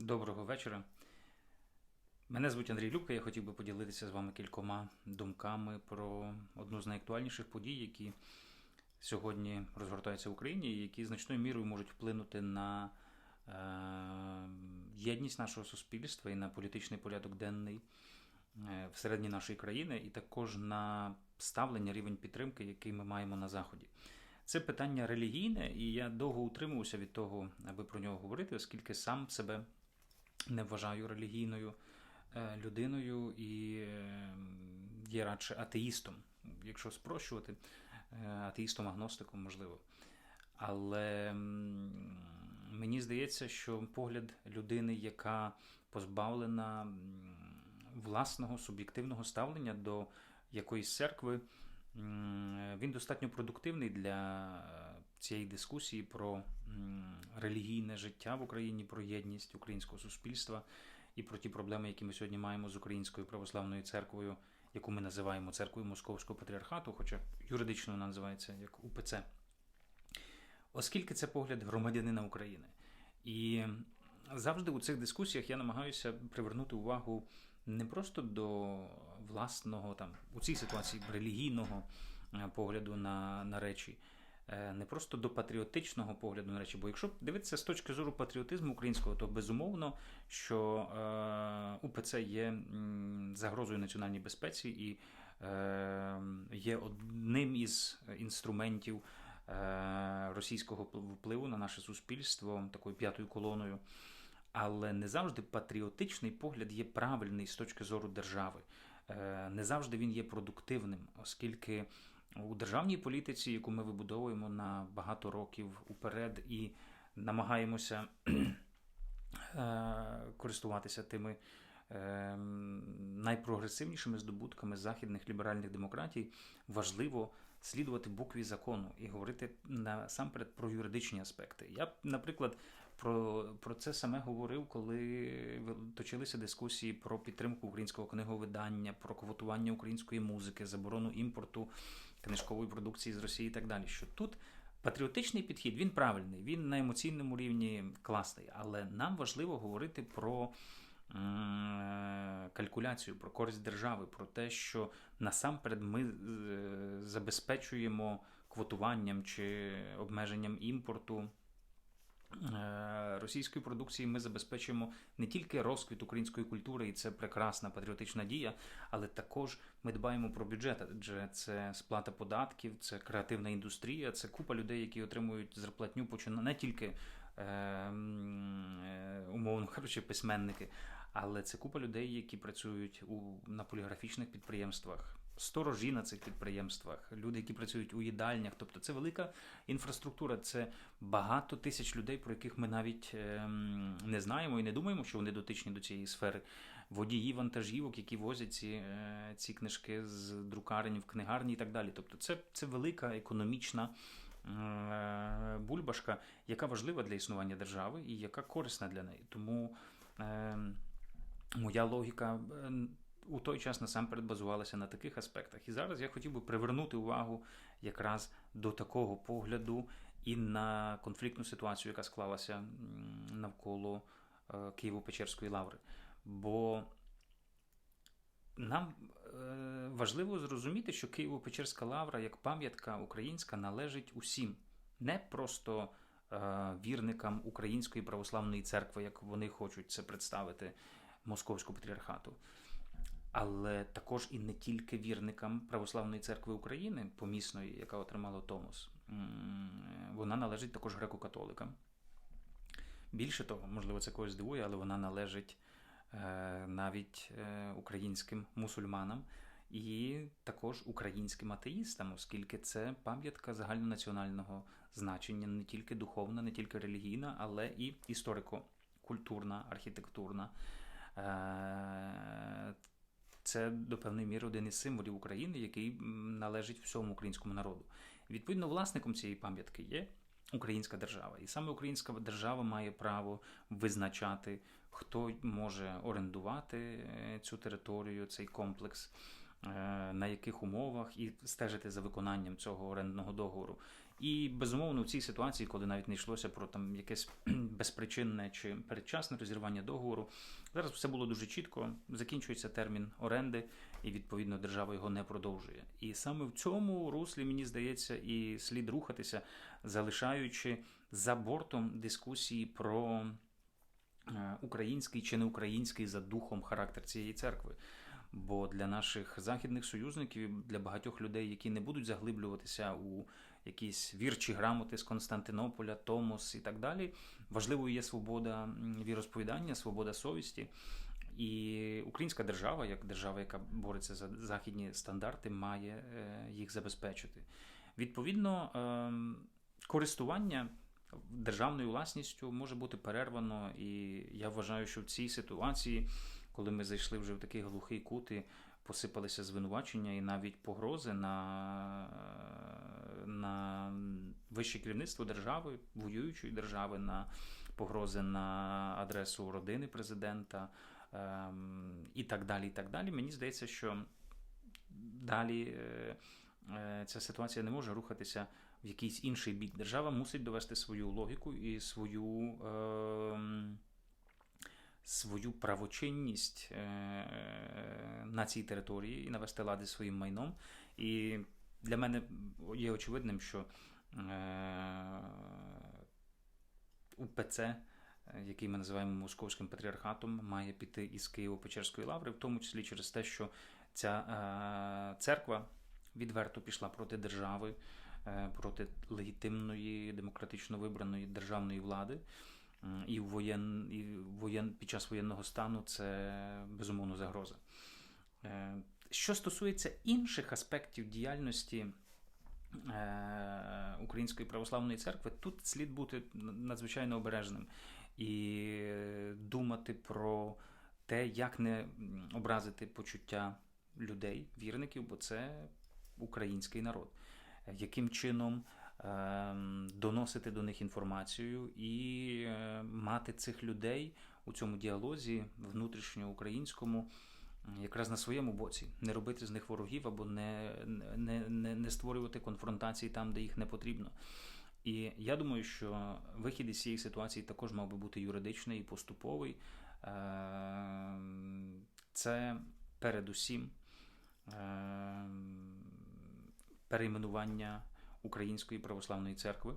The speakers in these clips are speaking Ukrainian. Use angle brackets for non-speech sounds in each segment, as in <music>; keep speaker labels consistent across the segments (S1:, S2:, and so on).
S1: Доброго вечора. Мене звуть Андрій Любка. Я хотів би поділитися з вами кількома думками про одну з найактуальніших подій, які сьогодні розгортаються в Україні, і які значною мірою можуть вплинути на е, єдність нашого суспільства і на політичний порядок денний е, всередині нашої країни, і також на ставлення рівень підтримки, який ми маємо на Заході. Це питання релігійне, і я довго утримувався від того, аби про нього говорити, оскільки сам себе не вважаю релігійною е, людиною і е, є радше атеїстом, якщо спрощувати, е, атеїстом-агностиком, можливо. Але мені здається, що погляд людини, яка позбавлена власного суб'єктивного ставлення до якоїсь церкви, він достатньо продуктивний для е, цієї дискусії про релігійне життя в Україні, про єдність українського суспільства і про ті проблеми, які ми сьогодні маємо з Українською православною церквою, яку ми називаємо церквою Московського патріархату, хоча юридично вона називається як УПЦ. Оскільки це погляд громадянина України. І завжди у цих дискусіях я намагаюся привернути увагу не просто до власного там у цій ситуації релігійного е, погляду на, на речі, не просто до патріотичного погляду на речі. Бо якщо дивитися з точки зору патріотизму українського, то безумовно, що е, УПЦ є загрозою національній безпеці і е, є одним із інструментів е, російського впливу на наше суспільство такою п'ятою колоною. Але не завжди патріотичний погляд є правильний з точки зору держави. Е, Не завжди він є продуктивним, оскільки у державній політиці, яку ми вибудовуємо на багато років уперед і намагаємося <clears throat> е, користуватися тими е, найпрогресивнішими здобутками західних ліберальних демократій, важливо слідувати букві закону і говорити насамперед про юридичні аспекти. Я, наприклад, про, про це саме говорив, коли точилися дискусії про підтримку українського книговидання, про квотування української музики, заборону імпорту книжкової продукції з Росії і так далі. Що тут патріотичний підхід він правильний, він на емоційному рівні класний, але нам важливо говорити про. Калькуляцію про користь держави, про те, що насамперед ми е, забезпечуємо квотуванням чи обмеженням імпорту російської продукції. Ми забезпечуємо не тільки розквіт української культури, і це прекрасна патріотична дія, але також ми дбаємо про бюджет, адже це сплата податків, це креативна індустрія, це купа людей, які отримують зарплатню, почина не тільки е, е, умовно кажучи, письменники, але це купа людей, які працюють у на поліграфічних підприємствах. Сторожі на цих підприємствах, люди, які працюють у їдальнях, тобто це велика інфраструктура, це багато тисяч людей, про яких ми навіть ем, не знаємо і не думаємо, що вони дотичні до цієї сфери. Водії вантажівок, які возять ці, е, ці книжки з друкарень в книгарні і так далі. Тобто, це, це велика економічна е, бульбашка, яка важлива для існування держави і яка корисна для неї. Тому е, моя логіка. У той час насамперед базувалася на таких аспектах. І зараз я хотів би привернути увагу якраз до такого погляду і на конфліктну ситуацію, яка склалася навколо е, Києво-Печерської лаври. Бо нам е, важливо зрозуміти, що Києво-Печерська лавра як пам'ятка українська належить усім, не просто е, вірникам Української православної церкви, як вони хочуть це представити Московського патріархату але також і не тільки вірникам Православної церкви України, помісної, яка отримала Томос. Вона належить також греко-католикам. Більше того, можливо, це когось здивує, але вона належить е, навіть е, українським мусульманам і також українським атеїстам, оскільки це пам'ятка загальнонаціонального значення, не тільки духовна, не тільки релігійна, але і історико-культурна, архітектурна. Це до певної міри один із символів України, який належить всьому українському народу. Відповідно, власником цієї пам'ятки є українська держава, і саме українська держава має право визначати, хто може орендувати е, цю територію, цей комплекс. е, На яких умовах і стежити за виконанням цього орендного договору. І безумовно в цій ситуації, коли навіть не йшлося про там якесь <clears throat> безпричинне чи передчасне розірвання договору, зараз все було дуже чітко. Закінчується термін оренди, і відповідно держава його не продовжує. І саме в цьому руслі мені здається і слід рухатися, залишаючи за бортом дискусії про е, український чи не український за духом характер цієї церкви. Бо для наших західних союзників, для багатьох людей, які не будуть заглиблюватися у якісь вірчі грамоти з Константинополя, Томос і так далі, важливою є свобода віросповідання, свобода совісті. І українська держава, як держава, яка бореться за західні стандарти, має е, їх забезпечити. Відповідно, ем, користування державною власністю може бути перервано, і я вважаю, що в цій ситуації, коли ми зайшли вже в такий глухий кут і посипалися звинувачення і навіть погрози на на вище керівництво держави, воюючої держави, на погрози на адресу родини президента ем, і так далі. і так далі. Мені здається, що далі е, е, ця ситуація не може рухатися в якийсь інший бік. Держава мусить довести свою логіку і свою. Е, Свою правочинність е, на цій території і навести лади своїм майном. І для мене є очевидним, що е, УПЦ, який ми називаємо Московським патріархатом, має піти із Києво-Печерської лаври, в тому числі через те, що ця е, церква відверто пішла проти держави. Е, проти легітимної демократично вибраної державної влади. І воєн, і воєн під час воєнного стану це безумовно загроза. Що стосується інших аспектів діяльності е, Української православної церкви, тут слід бути надзвичайно обережним і думати про те, як не образити почуття людей, вірників, бо це український народ. Яким чином ем, доносити до них інформацію і е, мати цих людей у цьому діалозі внутрішньоукраїнському якраз на своєму боці, не робити з них ворогів або не, не, не, не створювати конфронтації там, де їх не потрібно. І я думаю, що вихід із цієї ситуації також мав би бути юридичний і поступовий. Ем, це передусім ем, перейменування Української православної церкви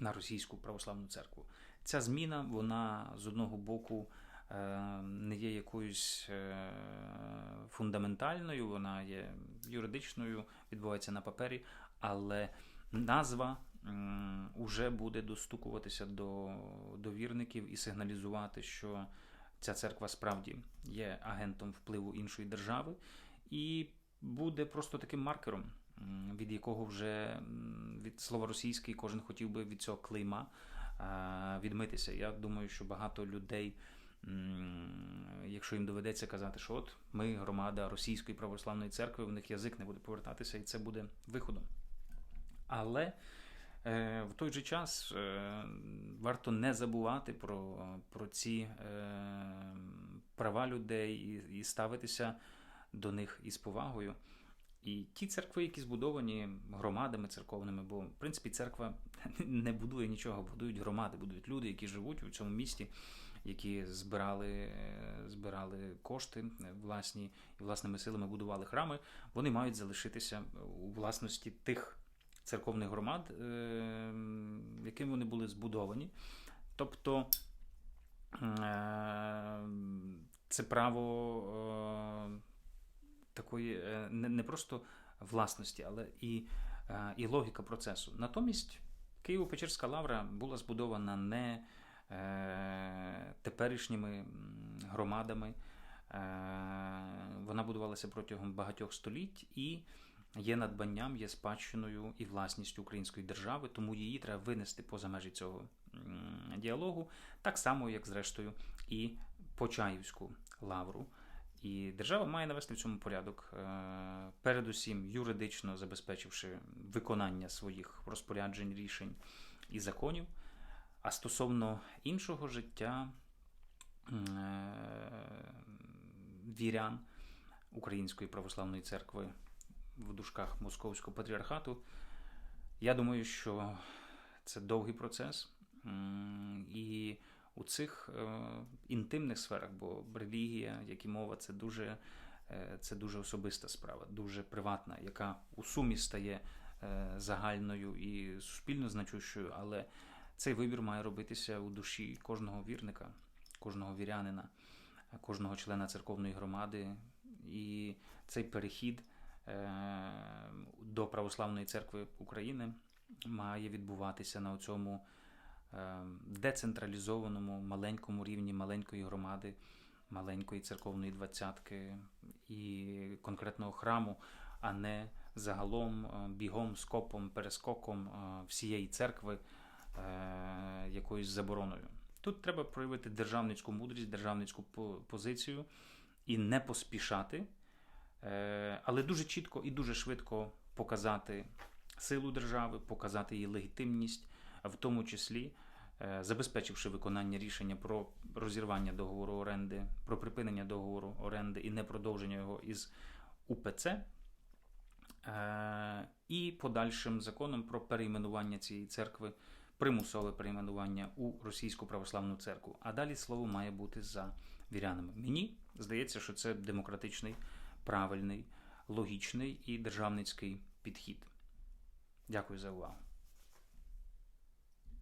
S1: на Російську православну церкву. Ця зміна, вона з одного боку е, не є якоюсь е, фундаментальною, вона є юридичною, відбувається на папері, але назва вже буде достукуватися до, до вірників і сигналізувати, що ця церква справді є агентом впливу іншої держави, і буде просто таким маркером від якого вже від слова російський кожен хотів би від цього клейма відмитися. Я думаю, що багато людей, якщо їм доведеться казати, що от ми громада Російської православної церкви, в них язик не буде повертатися, і це буде виходом. Але е, в той же час е, варто не забувати про про ці е, права людей і, і ставитися до них із повагою. І ті церкви, які збудовані громадами церковними, бо в принципі церква <laughs> не будує нічого, будують громади, будують люди, які живуть у цьому місті, які збирали збирали кошти власні і власними силами будували храми. Вони мають залишитися у власності тих церковних громад, е, якими вони були збудовані. Тобто е, це право. Е, такої е, не просто власності, але і е, і логіка процесу. Натомість Києво-Печерська лавра була збудована не е, теперішніми громадами. Вона будувалася протягом багатьох століть і є надбанням, є спадщиною і власністю української держави, тому її треба винести поза межі цього діалогу, так само, як зрештою, і Почаївську лавру. І держава має навести в цьому порядок, е, передусім юридично забезпечивши виконання своїх розпоряджень, рішень і законів. А стосовно іншого життя е, вірян Української православної церкви в дужках Московського патріархату, Я думаю, що це довгий процес. І у цих е, інтимних сферах, бо релігія, як і мова, це дуже, е, це дуже особиста справа, дуже приватна, яка у сумі стає загальною і суспільно значущою, але цей вибір має робитися у душі кожного вірника, кожного вірянина, кожного члена церковної громади. І цей перехід е, до Православної церкви України має відбуватися на цьому е, децентралізованому маленькому рівні маленької громади, маленької церковної двадцятки і конкретного храму, а не загалом е, бігом, скопом, перескоком всієї церкви якоюсь забороною. Тут треба проявити державницьку мудрість, державницьку позицію і не поспішати, е, але дуже чітко і дуже швидко показати силу держави, показати її легітимність, в тому числі е, забезпечивши виконання рішення про розірвання договору оренди, про припинення договору оренди і непродовження його із УПЦ. Е, І подальшим законом про перейменування цієї церкви, примусове перейменування у Російську православну церкву. А далі слово має бути за вірянами. Мені здається, що це демократичний, правильний, логічний і державницький підхід. Дякую за увагу.